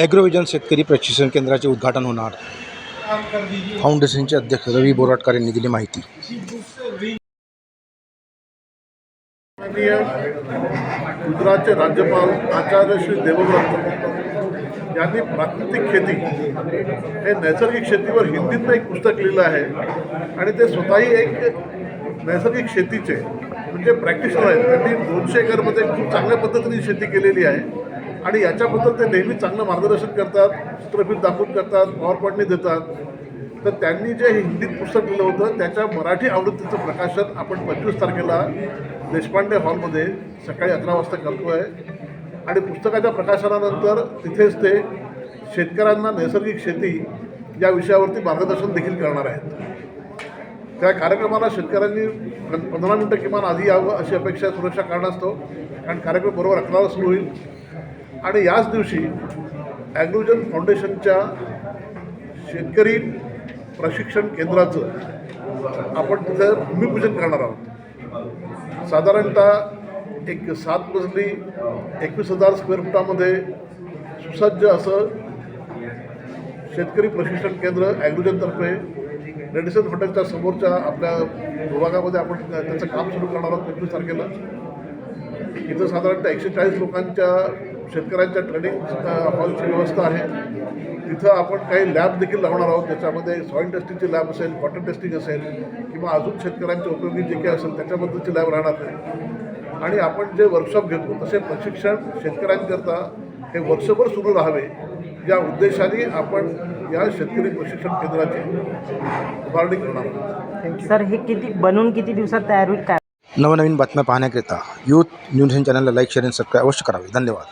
ॲग्रोविजन शेतकरी प्रशिक्षण केंद्राचे उद्घाटन होणार. फाउंडेशनचे अध्यक्ष रवी बोराटकर यांनी दिली माहिती. गुजरातचे राज्यपाल आचार्य श्री देवव्रत यांनी प्राकृतिक खेती हे नैसर्गिक शेतीवर हिंदीतनं एक पुस्तक लिहिलं आहे आणि ते स्वतःही एक नैसर्गिक शेतीचे म्हणजे प्रॅक्टिशनर आहेत. त्यांनी दोनशे एकरमध्ये खूप चांगल्या पद्धतीने शेती केलेली आहे. आणि याच्याबद्दल ते नेहमी चांगलं मार्गदर्शन करतात चित्रफित दाखवून करतात पॉवरपॉईंटने देतात. तर त्यांनी जे हिंदीत पुस्तक लिहिलं होतं त्याच्या मराठी आवृत्तीचं प्रकाशन आपण पंचवीस तारखेला देशपांडे हॉलमध्ये सकाळी अकरा वाजता करतो आहे आणि पुस्तकाच्या प्रकाशनानंतर तिथेच ते शेतकऱ्यांना नैसर्गिक शेती या विषयावरती मार्गदर्शन देखील करणार आहेत. त्या कार्यक्रमाला शेतकऱ्यांनी पंधरा मिनटं किमान आधी यावं अशी अपेक्षा सुरक्षा कारणास्तव. कारण कार्यक्रम बरोबर अकराला सुरू होईल. आणि याच दिवशी ॲग्रोजन फाउंडेशनच्या शेतकरी प्रशिक्षण केंद्राचं आपण तिथं भूमिपूजन करणार आहोत. साधारणतः एक सात मजली एकवीस हजार स्क्वेअर फुटामध्ये सुसज्ज असं शेतकरी प्रशिक्षण केंद्र ॲग्रोजनतर्फे रेडिसन हॉटेलच्या समोरच्या आपल्या विभागामध्ये आपण त्याचं काम सुरू करणार आहोत एकवीस तारखेला. इथं साधारणतः एकशे चाळीस लोकांच्या शेतकऱ्यांच्या ट्रेनिंग हॉलची व्यवस्था आहे. तिथं आपण काही लॅब देखील लावणार आहोत. त्याच्यामध्ये सॉईल टेस्टिंगची लॅब असेल कॉटन टेस्टिंग असेल किंवा अजून शेतकऱ्यांच्या उपयोगी जे काही असेल त्याच्याबद्दलची लॅब राहणार नाही. आणि आपण जे वर्कशॉप घेतो तसे प्रशिक्षण शेतकऱ्यांकरता हे वर्षभर सुरू राहावे या उद्देशाने आपण या शेतकरी प्रशिक्षण केंद्राची उभारणी करणार आहोत. सर हे किती बनवून किती दिवसात तयार होईल? काय नवनवीन बातम्या पाहण्याकरिता यूथ न्यूज चॅनलला लाईक शेअर आणि सबस्क्राईब अवश्य करावे. धन्यवाद.